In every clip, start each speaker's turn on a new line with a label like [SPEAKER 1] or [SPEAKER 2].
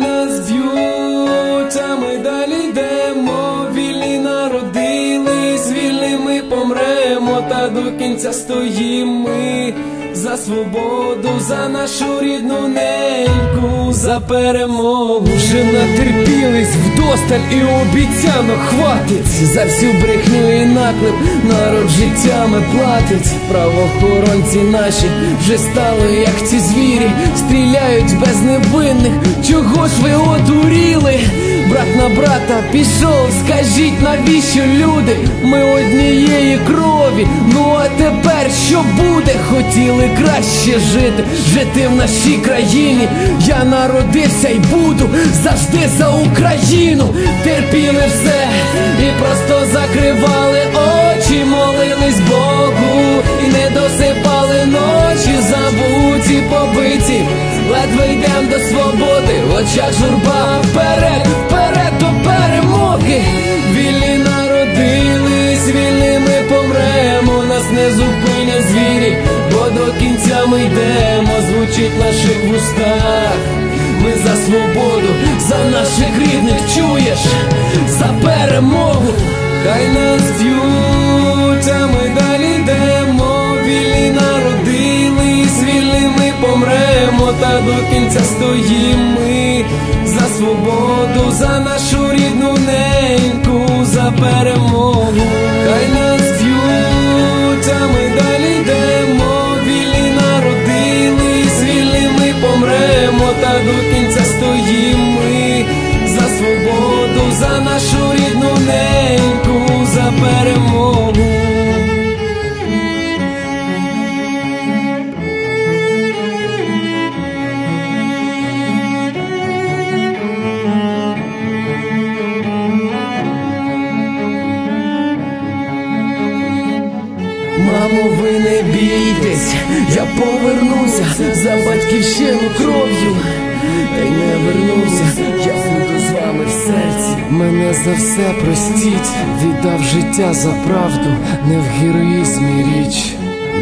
[SPEAKER 1] нас б'ють, ми далі йдемо, вільні народились, вільними помремо, та до кінця стоїмо ми за свободу, за нашу рідну неньку, за перемогу. Вже натерпілись вдосталь і обіцяно хватить за всю брехню і наклеп народ життями платить. Правоохоронці наші вже стали, як ці звірі, стріляють без невинних. Чого ж ви одуріли? Брат на брата пішов, скажіть, навіщо люди? Ми однієї крові. Ну а тепер що буде? Хотіли краще жити, жити в нашій країні. Я народився і буду завжди за Україну. Терпіли все і просто закривали Йдем до свободи, в очах журба вперед, вперед до перемоги. Вільні народились, вільними помремо, нас не зупинять звірі, бо до кінця ми йдемо, звучить в наших вустах. Ми за свободу, за наших рідних чуєш, за перемогу, хай до кінця стоїмо ми. За свободу, за нашу рідну неньку, за перемогу, хай нас б'ють, а ми далі йдемо, вільні народились, вільними помремо, та до кінця стоїмо ми. За свободу, за нашу Мамо, ви не бійтесь, я повернуся за батьківщину кров'ю, та й не вернуся, я буду з вами в серці. Мене за все простіть, віддав життя за правду, не в героїзмі річ.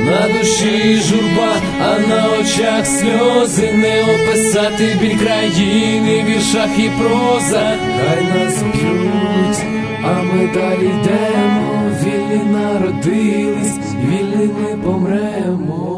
[SPEAKER 1] На душі журба, а на очах сльози, не описати біль країни, віршах і проза. Хай нас б'ють, а ми далі йдемо, народились, помремо.